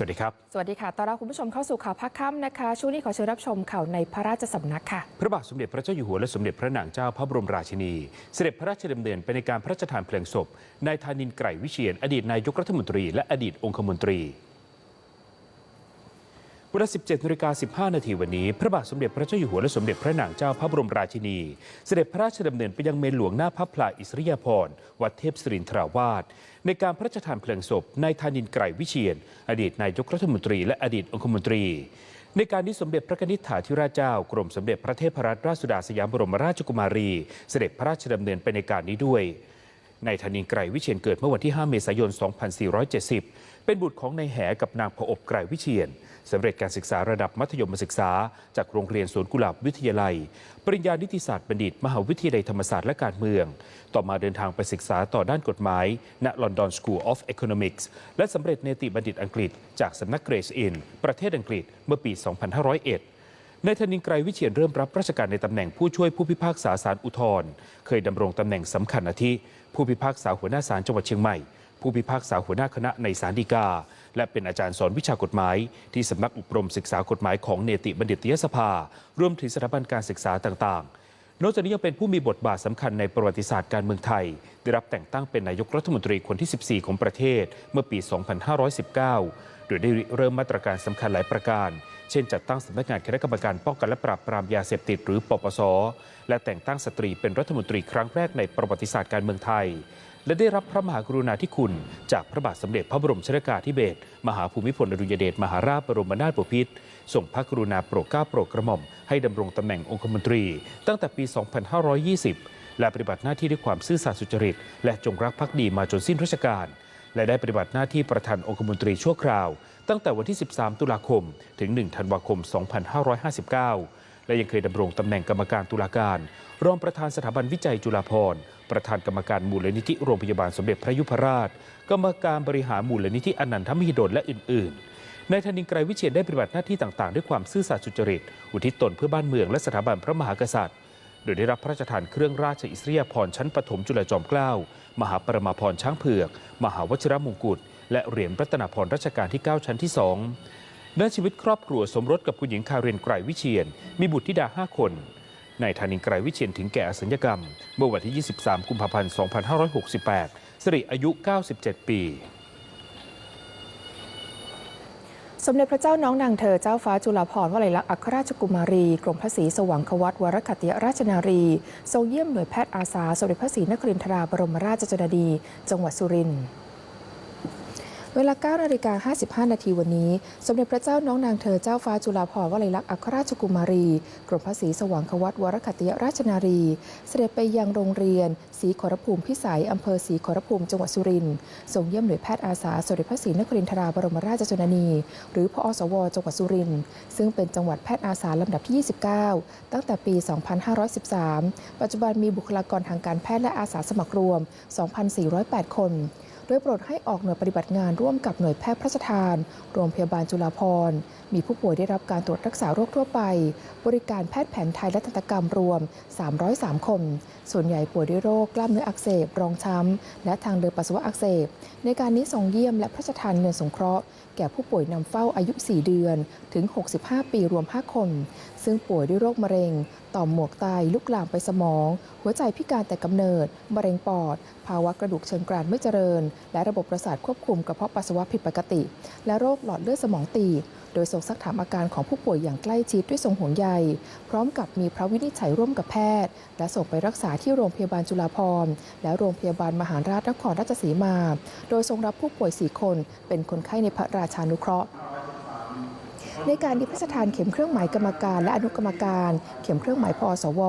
วัสดีครับ สวัสดีค่ะต้อนรับคุณผู้ชมเข้าสู่ข่าวภาคค่ำนะคะ ช่วงนี้ขอเชิญรับชมข่าวในพระราชสำนักค่ะ พระบาทสมเด็จพระเจ้าอยู่หัวและสมเด็จพระนางเจ้าพระบรมราชินี เสด็จพระราชดำเนินไปในการพระราชทานเพลิงศพ นายธานินทร์ไกรวิเชียน อดีตนายกรัฐมนตรีและอดีตองคมนตรี เวลา 17นาฬิกา15 นาทีวันนี้ พระบาทสมเด็จพระเจ้าอยู่หัวและสมเด็จพระนางเจ้าพระบรมราชินี เสด็จพระราชดำเนินไปยังเมนหลวงหน้าพระพลาอิสริยาภรณ์วัดเทพศรินทราวาสในการพระราชทานเพลิงศพนายธานินทร์ไกรวิเชียน อดีตนายกรัฐมนตรีและอดีตองคมนตรี ในการนี้สมเด็จพระนิษฐาธิราชเจ้ากรมสมเด็จพระเทพรัตนราชสุดาสยามบรมราชกุมารี เสด็จพระราชดำเนินไปในการนี้ด้วย นายธนินไกรวิเชียนเกิดเมื่อวันที่ 5 เมษายน 2470 เป็นบุตรของนายแหกับนางผอบไกรวิเชียนสำเร็จการศึกษาระดับมัธยมศึกษา จากโรงเรียนสวนกุหลาบวิทยาลัย ปริญญานิติศาสตร์บัณฑิต มหาวิทยาลัยธรรมศาสตร์และการเมือง ต่อมาเดินทางไปศึกษาต่อด้านกฎหมาย ณ London School of Economics และสำเร็จเนติบัณฑิตอังกฤษ จากสำนักเกรซอินประเทศอังกฤษเมื่อปี 2501 นายธนินไกรวิเชียนเริ่มรับราชการในตำแหน่งผู้ช่วยผู้พิพากษาศาลอุทธร์เคยดำรงตำแหน่งสำคัญอาทิ ผู้พิพากษาหัวหน้าศาลจังหวัดเชียงใหม่ ผู้พิพากษาหัวหน้าคณะในศาลฎีกา และเป็นอาจารย์สอนวิชากฎหมาย ที่สำนักอบรมศึกษากฎหมายของเนติบัณฑิตยสภา รวมถึงสถาบันการศึกษาต่างๆ นอกจากนี้ยังเป็นผู้มีบทบาทสำคัญในประวัติศาสตร์การเมืองไทย ได้รับแต่งตั้งเป็นนายกรัฐมนตรีคนที่ 14 ของประเทศ เมื่อปี 2519 โดยได้เริ่มมาตรการสำคัญหลายประการ เช่นจัดตั้งสำนักงานคณะกรรมการป้องกันและปราบปรามยาเสพติดหรือปปส และแต่งตั้งสตรีเป็นรัฐมนตรีครั้งแรกในประวัติศาสตร์การเมืองไทย และได้รับพระมหากรุณาธิคุณ จากพระบาทสมเด็จพระบรมชนกาธิเบศรมหาภูมิพลอดุลยเดชมหาราชบรมนาถบพิตรส่งพระกรุณาโปรดเกล้าโปรดกระหม่อมให้ดำรงตำแหน่งองคมนตรี ตั้งแต่ปี 2520 และปฏิบัติหน้าที่ด้วยความซื่อสัตย์สุจริต และจงรักภักดีมาจนสิ้นราชการ และได้ปฏิบัติหน้าที่ประธานองคมนตรีชั่วคราว ตั้งแต่วันที่ 13 ตุลาคม ถึง 1 ธันวาคม 2559 และยังเคยดำรงตำแหน่งกรรมการตุลาการ รองประธานสถาบันวิจัยจุฬาภรณ์ ประธานกรรมการมูลนิธิโรงพยาบาลสมเด็จพระยุพราช กรรมการบริหารมูลนิธิอนันทมหิดลและอื่น ๆนายธนินไกรวิเชียนได้ปฏิบัติหน้าที่ต่างๆ ด้วยความซื่อสัตย์สุจริต อุทิศตนเพื่อบ้านเมืองและสถาบันพระมหากษัตริย์ โดยได้รับพระราชทานเครื่องราชอิสริยาภรณ์ชั้นปฐมจุฬาจอมเกล้า มหาปรมาภรณ์ช้างเผือก มหาวชิรมงกุฎและเหรียญรัตนพรรัชกาลที่ 9 ชั้นที่2ด้านชีวิตครอบครัวสมรสกับคุณหญิงคาเรนไกรวิเชียน มีบุตรธิดา 5 คนนายธานินไกรวิเชียนถึงแก่อสัญญกรรม เมื่อวันที่ 23 กุมภาพันธ์ 2568 สิริอายุ 97 ปี สมเด็จพระเจ้าน้องนางเธอเจ้าฟ้าจุฬาภรณ์วลัยลักษณ์อัครราชกุมารี กรมพระศรีสว่างควัตวรคัตยราชนารี ทรงเยี่ยมหน่วยแพทย์อาสา สมเด็จพระศรีนครินทราบรมราชชนนีจังหวัดสุรินทร์ เวลา9นาฬิกา55 นาทีวันนี้ สมเด็จพระเจ้าน้องนางเธอเจ้าฟ้าจุฬาภรณ์วลัยลักษณ์อัครราชกุมารี กรมพระศรีสว่างควัตวรคัตยราชนารี เสด็จไปยังโรงเรียนศรีขอรภูมิพิสัย อำเภอศรีขอรภูมิจังหวัดสุรินทร์ทรงเยี่ยมหน่วยแพทย์อาสาสมเด็จพระศรีนครินทราบรมราชชนนี หรือพอสว จังหวัดสุรินทร์ซึ่งเป็นจังหวัดแพทย์อาสาลำดับที่ 29 ตั้งแต่ปี 2513 ปัจจุบันมีบุคลากรทางการแพทย์และอาสาสมัครรวม 2,408 คน ยโปรดให้ออกหน่วยปฏิบัติงานร่วมกับหน่วยแพทย์พระราชทาน โรงพยาบาลจุฬาภรณ์ มีผู้ป่วยได้รับการตรวจรักษาโรคทั่วไป บริการแพทย์แผนไทยและทันตกรรมรวม 303 คน ส่วนใหญ่ป่วยด้วยโรคกล้ามเนื้ออักเสบ รองช้ำ และทางเดินปัสสาวะอักเสบ ในการนี้ทรงเยี่ยมและพระราชทานเงินสงเคราะห์ แก่ผู้ป่วยนำเฝ้าอายุ 4 เดือน ถึง 65 ปีรวม 5 คนซึ่งป่วยด้วยโรคมะเร็ง ต่อมหมวกไตลุกลามไปสมอง หัวใจพิการแต่กำเนิด มะเร็งปอด ภาวะกระดูกเชิงกรานไม่เจริญ และระบบประสาทควบคุมกระเพาะปัสสาวะผิดปกติ และโรคหลอดเลือดสมองตีบโดยทรงซักถามอาการของผู้ป่วยอย่างใกล้ชิดด้วยทรงห่วงใย พร้อมกับมีพระวินิจฉัยร่วมกับแพทย์ และส่งไปรักษาที่โรงพยาบาลจุฬาภรณ์และโรงพยาบาลมหาราชนครราชสีมา โดยทรงรับผู้ป่วย 4 คน เป็นคนไข้ในพระราชานุเคราะห์ ในการนิพระราชทานเข็มเครื่องหมายกรรมการและอนุกรรมการ เข็มเครื่องหมายพอสว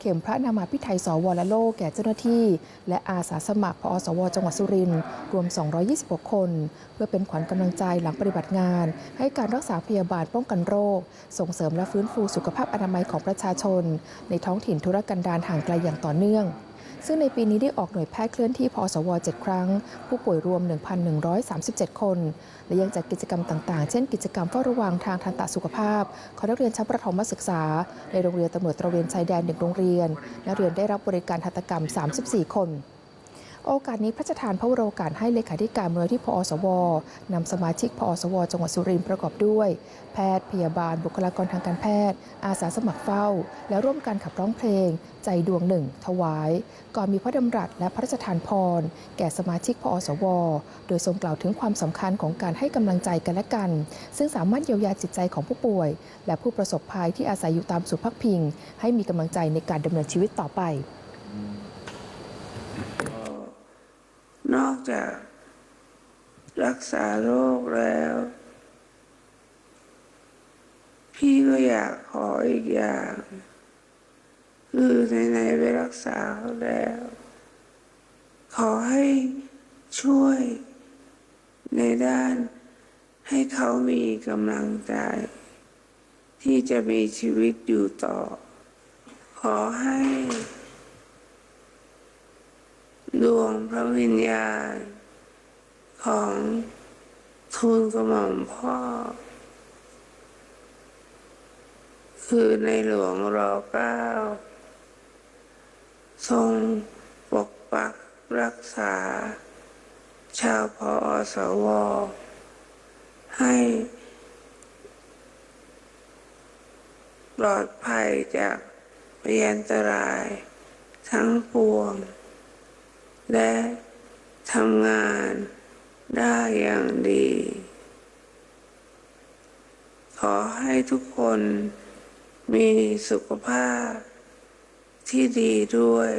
เข็มพระนามาพิไทยสวและโลกแก่เจ้าหน้าที่ และอาสาสมัครพอสว จังหวัดสุรินทร์รวม 226 คน เพื่อเป็นขวัญกำลังใจหลังปฏิบัติงาน ให้การรักษาพยาบาลป้องกันโรค ส่งเสริมและฟื้นฟูสุขภาพอนามัยของประชาชน ในท้องถิ่นธุรกันดารห่างไกลอย่างต่อเนื่อง ซึ่งในปีนี้ได้ออกหน่วยแพทย์เคลื่อนที่พอสว 7 ครั้ง ผู้ป่วยรวม 1,137 คน และยังจัดกิจกรรมต่างๆ เช่นกิจกรรมเฝ้าระวังทางทันตสุขภาพของนักเรียนชั้นประถมศึกษา ในโรงเรียนตำรวจตระเวนชายแดนหนึ่งโรงเรียน นักเรียนได้รับบริการทันตกรรม 34 คน โอกาสนี้พระราชทานพระวโรกาสให้เลขาธิการมูลที่พอสวนำสมาชิกพอสว จังหวัดสุรินทร์ประกอบด้วย แพทย์พยาบาล บุคลากรทางการแพทย์ อาสาสมัครเฝ้า และร่วมกันขับร้องเพลง ใจดวงหนึ่ง ถวาย ก่อนมีพระดำรัสและพระราชทานพร แก่สมาชิกพอสว โดยทรงกล่าวถึงความสำคัญของการให้กำลังใจกันและกัน ซึ่งสามารถเยียวยาจิตใจของผู้ป่วย และผู้ประสบภัยที่อาศัยอยู่ตามศูนย์พักพิง ให้มีกำลังใจในการดำเนินชีวิตต่อไป อกจากรักษาโรคแล้ว พี่ก็อยากขออีกอย่าง คือไหนๆไปรักษาเขาแล้ว ขอให้ช่วยในด้านให้เขามีกำลังใจ ที่จะมีชีวิตอยู่ต่อ ขอให้ ดวงพระวิญญาณ ของทูลกระหม่อมพ่อ คือในหลวงรอเก้าทรงปกปักรักษา ชาวพอสว ให้ปลอดภัยจากพยันตรายทั้งปวง และทำงานได้อย่างดี ขอให้ทุกคนมีสุขภาพที่ดีด้วย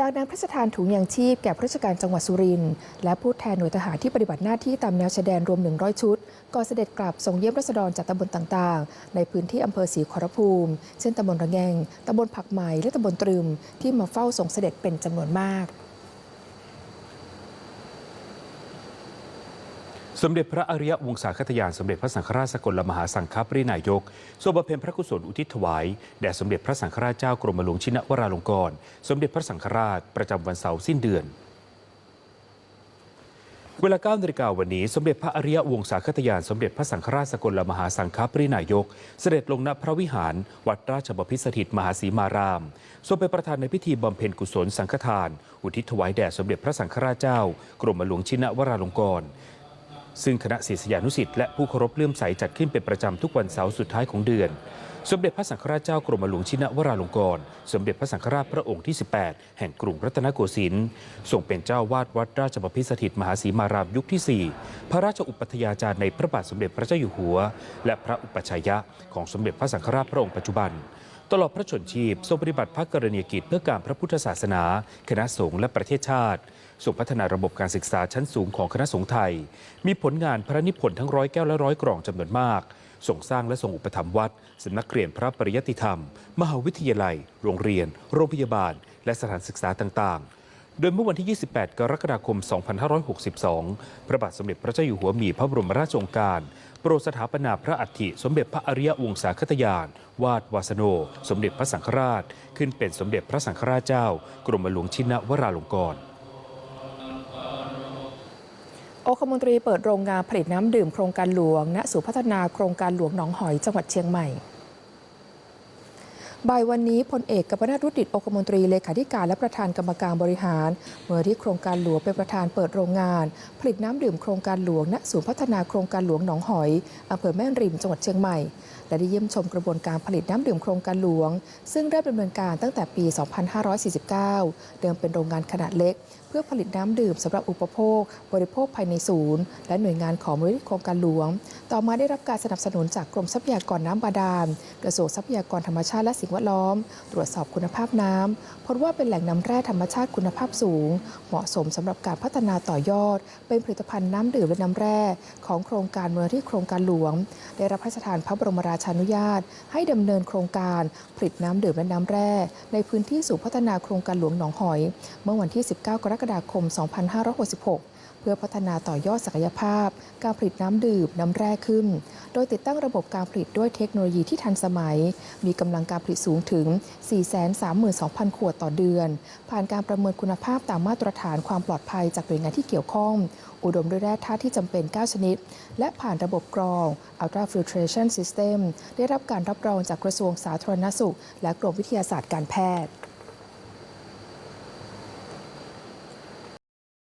จากนั้นพระราชทานถุงยางชีพแก่ผู้ราชการจังหวัดสุรินทร์และผู้แทนหน่วยทหารที่ปฏิบัติหน้าที่ตามแนวชายแดนรวม 100 ชุด ก่อนเสด็จกลับส่งเยี่ยมรัษฎรจากตำบลต่างๆ ในพื้นที่อำเภอศรีขอรภูมิ เช่นตำบลระแงงตำบลผักใหม่และตำบลตรึมที่มาเฝ้าส่งเสด็จเป็นจำนวนมาก สมเด็จพระอริยวงศาคตยานสมเด็จพระสังฆราชสกลมหาสังฆปรินายกทรงบำเพ็ญพระกุศลอุทิศถวายแด่สมเด็จพระสังฆราชเจ้ากรมหลวงชินวราลงกรณ์สมเด็จพระสังฆราชประจำวันเสาร์สิ้นเดือน เวลา9นาฬิกาวันนี้ สมเด็จพระอริยวงศาคตยานสมเด็จพระสังฆราชสกลมหาสังฆปรินายก เสด็จลงณพระวิหาร วัดราชบพิสถิตมหาสีมาราม ทรงเป็นประธานในพิธีบำเพ็ญกุศลสังฆทาน อุทิศถวายแด่สมเด็จพระสังฆราชเจ้ากรมหลวงชินวราลงกรณ์ ซึ่งคณะศิษยานุสิษย์และผู้เคารพเลื่อมใสจัดขึ้นเป็นประจำทุกวันเสาร์สุดท้ายของเดือน สมเด็จพระสังฆราชเจ้ากรมหลวงชินวราลงกรณ์สมเด็จพระสังฆราชพระองค์ที่ 18 แห่งกรุงรัตนโกสินทร์ทรงเป็นเจ้าวาดวัดราชบพิสถิตมหาสีมารามยุคที่ 4 พระราชอุปัฏยาจารย์ในพระบาทสมเด็จพระเจ้าอยู่หัว และพระอุปัชฌายะของสมเด็จพระสังฆราชพระองค์ปัจจุบัน ตลอดพระชนชีพทรงปฏิบัติพระกรณียกิจเพื่อการพระพุทธศาสนา คณะสงฆ์และประเทศชาติส่งพัฒนาระบบการศึกษาชั้นสูงของคณะสงฆ์ไทย มีผลงานพระนิพนธ์ทั้งร้อยแก้วและร้อยกล่องจำนวนมากส่งสร้างและส่งอุปถัมภ์วัดสำนักเรียนพระปริยติธรรม มหาวิทยาลัย โรงเรียน โรงพยาบาล และสถานศึกษาต่างๆ โดยเมื่อวันที่ 28 กรกฎาคม 2562 พระบาทสมเด็จพระเจ้าอยู่หัวมีพระบรมราชโองการ โปรดสถาปนาพระอัฐิ สมเด็จพระอริยวงศาคตยาน วาดวาสโน สมเด็จพระสังฆราช ขึ้นเป็นสมเด็จพระสังฆราชเจ้า กรมหลวงชินวราลงกรณ์องคมนตรีเปิดโรงงานผลิตน้ำดื่มโครงการหลวง ณ ศูนย์พัฒนาโครงการหลวงหนองหอยจังหวัดเชียงใหม่ บ่ายวันนี้พลเอกกัปนาตรุดิตองคมนตรีเลขาธิการและประธานกรรมการบริหารเมื่อที่โครงการหลวงเป็นประธานเปิดโรงงาน ผลิตน้ำดื่มโครงการหลวงณศูนย์พัฒนาโครงการหลวงหนองหอยอำเภอแม่ริมจังหวัดเชียงใหม่ และได้เยี่ยมชมกระบวนการผลิตน้ำดื่มโครงการหลวง ซึ่งเริ่มดำเนินการตั้งแต่ปี 2549 เดิมเป็นโรงงานขนาดเล็ก เพื่อผลิตน้ำดื่มสำหรับอุปโภค บริโภคภายในศูนย์ และหน่วยงานของมูลนิธิโครงการหลวง ต่อมาได้รับการสนับสนุนจากกรมทรัพยากรน้ำบาดาลกระทรวงทรัพยากรธรรมชาติและสิ่งแวดล้อม ตรวจสอบคุณภาพน้ำพบว่าเป็นแหล่งน้ำแร่ธรรมชาติคุณภาพสูง เหมาะสมสำหรับการพัฒนาต่อยอด เป็นผลิตภัณฑ์น้ำดื่มและน้ำแร่ของโครงการมูลนิธิโครงการหลวง ได้รับพระราชทานพระบรมราชานุญาต ให้ดำเนินโครงการผลิตน้ำดื่มและน้ำแร่ ในพื้นที่สู่พัฒนาโครงการหลวงหนองหอย เมื่อวันที่ 19 กรกฎาคม 2566 พื่อพัฒนาต่อยอดศักยภาพ การผลิตน้ำดื่มน้ำแร่ขึ้น โดยติดตั้งระบบการผลิตด้วยเทคโนโลยีที่ทันสมัย มีกำลังการผลิตสูงถึง 432,000 ขวดต่อเดือน ผ่านการประเมินคุณภาพตามมาตรฐานความปลอดภัยจากหน่วยงานที่เกี่ยวข้อง อุดมด้วยแร่ธาตุที่จำเป็น 9 ชนิด และผ่านระบบกรอง Ultra Filtration System ได้รับการรับรองจากกระทรวงสาธารณสุข และกรมวิทยาศาสตร์การแพทย์